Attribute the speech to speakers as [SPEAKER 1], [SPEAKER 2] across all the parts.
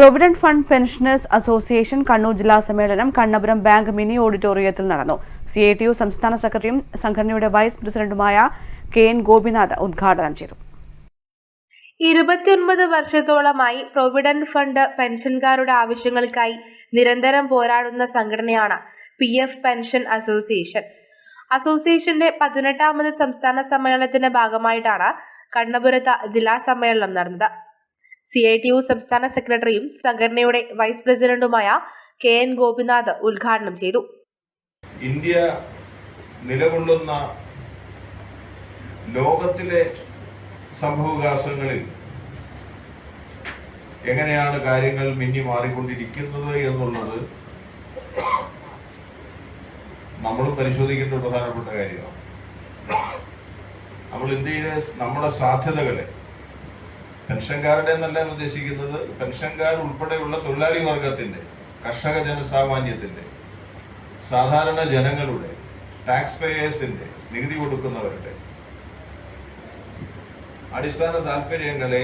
[SPEAKER 1] Provident fund pensioners association Kannur ജില്ലാ സമ്മേളനം Kannapuram bank mini ഓഡിറ്റോറിയത്തിൽ നടന്നു സി ഐ ടി യു സംസ്ഥാന സെക്രട്ടറിയും സംഘടനയുടെ വൈസ് പ്രസിഡന്റുമായ കെ എൻ ഗോപിനാഥ് ഉദ്ഘാടനം ചെയ്തു.
[SPEAKER 2] ഇരുപത്തിയൊൻപത് വർഷത്തോളമായി പ്രൊവിഡന്റ് ഫണ്ട് പെൻഷൻകാരുടെ ആവശ്യങ്ങൾക്കായി നിരന്തരം പോരാടുന്ന സംഘടനയാണ് പി എഫ് പെൻഷൻ അസോസിയേഷൻ അസോസിയേഷന്റെ പതിനെട്ടാമത് സംസ്ഥാന സമ്മേളനത്തിന്റെ ഭാഗമായിട്ടാണ് കണ്ണപുരത്ത് ജില്ലാ സമ്മേളനം നടന്നത്. സി ഐ ടി യു സംസ്ഥാന സെക്രട്ടറിയും സംഘടനയുടെ വൈസ് പ്രസിഡന്റുമായ കെ എൻ ഗോപിനാഥ് ഉദ്ഘാടനം ചെയ്തു.
[SPEAKER 3] ഇന്ത്യ നിലകൊള്ളുന്ന ലോകത്തിലെ സംഭവവികാസങ്ങളിൽ എങ്ങനെയാണ് കാര്യങ്ങൾ മിന്നി മാറിക്കൊണ്ടിരിക്കുന്നത് എന്നുള്ളത് നമ്മളും പരിശോധിക്കേണ്ട പ്രധാനപ്പെട്ട കാര്യമാണ്. നമ്മൾ ഇന്ത്യയിലെ നമ്മുടെ സാധ്യതകളെ പെൻഷൻകാരുടെ എന്നല്ല ഉദ്ദേശിക്കുന്നത്. പെൻഷൻകാർ ഉൾപ്പെടെയുള്ള തൊഴിലാളി വർഗത്തിന്റെ കർഷക ജനസാമാന്യത്തിന്റെ സാധാരണ ജനങ്ങളുടെ ടാക്സ് പേയേഴ്സിന്റെ നികുതി കൊടുക്കുന്നവരുടെ അടിസ്ഥാന താല്പര്യങ്ങളെ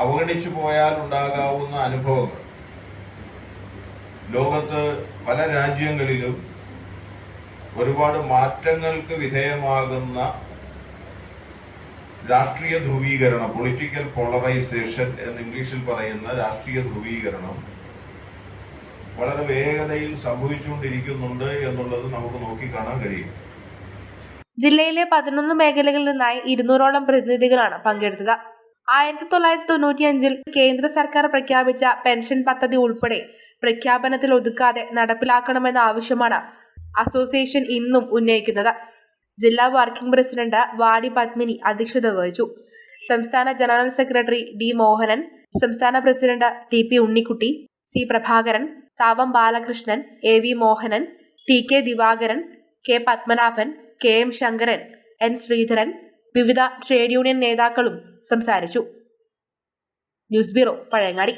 [SPEAKER 3] അവഗണിച്ചു പോയാൽ ഉണ്ടാകാവുന്ന അനുഭവങ്ങൾ. ലോകത്ത് പല രാജ്യങ്ങളിലും ഒരുപാട് മാറ്റങ്ങൾക്ക് വിധേയമാകുന്ന രാഷ്ട്രീയ ധ്രുവീകരണം പൊളിറ്റിക്കൽ പോളറൈസേഷൻ എന്ന് ഇംഗ്ലീഷിൽ പറയുന്ന രാഷ്ട്രീയ ധ്രുവീകരണം വളരെ വേഗതയിൽ സംഭവിച്ചുകൊണ്ടിരിക്കുന്നുണ്ട് എന്നുള്ളത് നമുക്ക് നോക്കിക്കാണാൻ കഴിയും.
[SPEAKER 2] ജില്ലയിലെ പതിനൊന്ന് മേഖലകളിൽ നിന്നായി ഇരുന്നൂറോളം പ്രതിനിധികളാണ് പങ്കെടുത്തത്. ആയിരത്തി തൊള്ളായിരത്തി തൊണ്ണൂറ്റിയഞ്ചിൽ കേന്ദ്ര സർക്കാർ പ്രഖ്യാപിച്ച പെൻഷൻ പദ്ധതി ഉൾപ്പെടെ പ്രഖ്യാപനത്തിൽ ഒതുക്കാതെ നടപ്പിലാക്കണമെന്ന ആവശ്യമാണ് അസോസിയേഷൻ ഇന്നും ഉന്നയിക്കുന്നത്. ജില്ലാ വർക്കിംഗ് പ്രസിഡന്റ് വാടി പത്മിനി അധ്യക്ഷത വഹിച്ചു. സംസ്ഥാന ജനറൽ സെക്രട്ടറി ഡി മോഹനൻ സംസ്ഥാന president T P Unnikutty C Prabhakaran Thavam Balakrishnan A V Mohanan T K Divakaran K Padmanabhan K M Sankaran N Sreedharan വിവിധ ട്രേഡ് യൂണിയൻ നേതാക്കളും സംസാരിച്ചു. News bureau Pazhayangadi.